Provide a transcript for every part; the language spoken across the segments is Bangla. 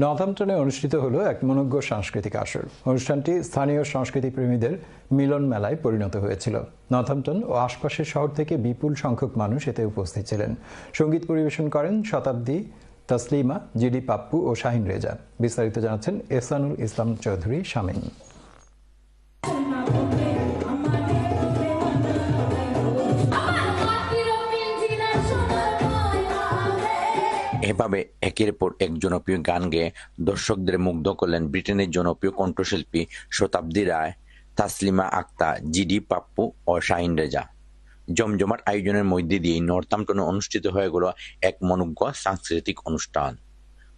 নর্থাম্পটনে অনুষ্ঠিত হলো এক মনোজ্ঞ সাংস্কৃতিক আসর। অনুষ্ঠানটি স্থানীয় সংস্কৃতি প্রেমীদের মিলন মেলায় পরিণত হয়েছিল। নর্থাম্পটন ও আশপাশের শহর থেকে বিপুল সংখ্যক মানুষ এতে উপস্থিত ছিলেন। সংগীত পরিবেশন করেন শতাব্দী তসলিমা, জিডি পাপ্পু ও শাহিন রেজা। বিস্তারিত জানাচ্ছেন এসানুল ইসলাম চৌধুরী শামীম। এভাবে একের পর এক জনপ্রিয় গান গেয়ে দর্শকদের মুগ্ধ করলেন ব্রিটেনের জনপ্রিয় কণ্ঠশিল্পী শতাব্দী রায়, তাসলিমা আক্তা জিডি পাপ্পু ও শাহিন রেজা। জমজমাট আয়োজনের মধ্যে দিয়ে নর্থাম্পটনে অনুষ্ঠিত হয়ে গেল এক মনোজ্ঞ সাংস্কৃতিক অনুষ্ঠান।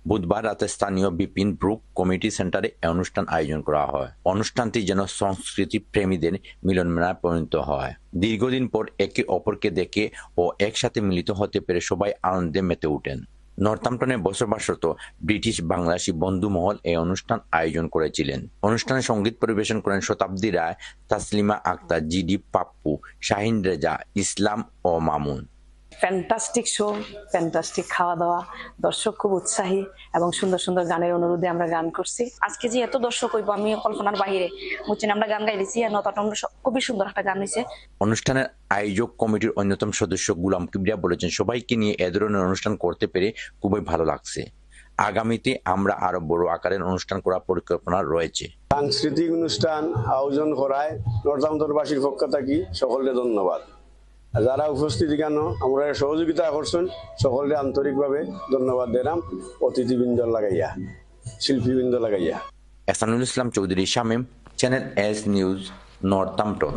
বুধবার রাতে স্থানীয় বিপিন ব্রুক কমিটি সেন্টারে এ অনুষ্ঠান আয়োজন করা হয়। অনুষ্ঠানটি যেন সংস্কৃতি প্রেমীদের মিলন মেলায় পরিণত হয়। দীর্ঘদিন পর একে অপরকে দেখে ও একসাথে মিলিত হতে পেরে সবাই আনন্দে মেতে ওঠেন। নর্থাম্পটনে বসবাসরত ব্রিটিশ বাংলাদেশি বন্ধু মহল এই অনুষ্ঠান আয়োজন করেছিলেন। অনুষ্ঠানে সংগীত পরিবেশন করেন শতাব্দী রায়, তাসলিমা আক্তার, জিডি পাপ্পু, শাহিন রেজা, ইসলাম ও মামুন। ফ্যান্টাস্টিক শো ফ্যান্টাস্টিক খাওয়া দাওয়া দর্শক খুব উৎসাহী এবং সুন্দর সুন্দর গানের অনুরোধে আমরা গান করছি। আজকে যে এত দর্শক হইব আমি কল্পনার বাহিরে বুঝছেন আমরা গান আর নতাটন খুবই সুন্দর একটা গান হয়েছে অনুষ্ঠানের আয়োজক কমিটির অন্যতম সদস্য গুলাম কিবরিয়া বলেছেন সবাইকে নিয়ে এ ধরনের অনুষ্ঠান করতে পেরে খুবই ভালো লাগছে। আগামীতে আমরা আরও বড় আকারের অনুষ্ঠান করার পরিকল্পনা রয়েছে। সাংস্কৃতিক অনুষ্ঠান আয়োজন করায় নর্থামতরবাসীর পক্ষ থাকি সকলকে ধন্যবাদ। যারা উপস্থিতি কেন আমরা সহযোগিতা করছেন সকলে আন্তরিকভাবে ধন্যবাদ দিলাম, অতিথিবৃন্দ লাগাইয়া, শিল্পীবৃন্দ লাগাইয়া। Ehsanul Islam Chowdhury Shamim, channel S news Northampton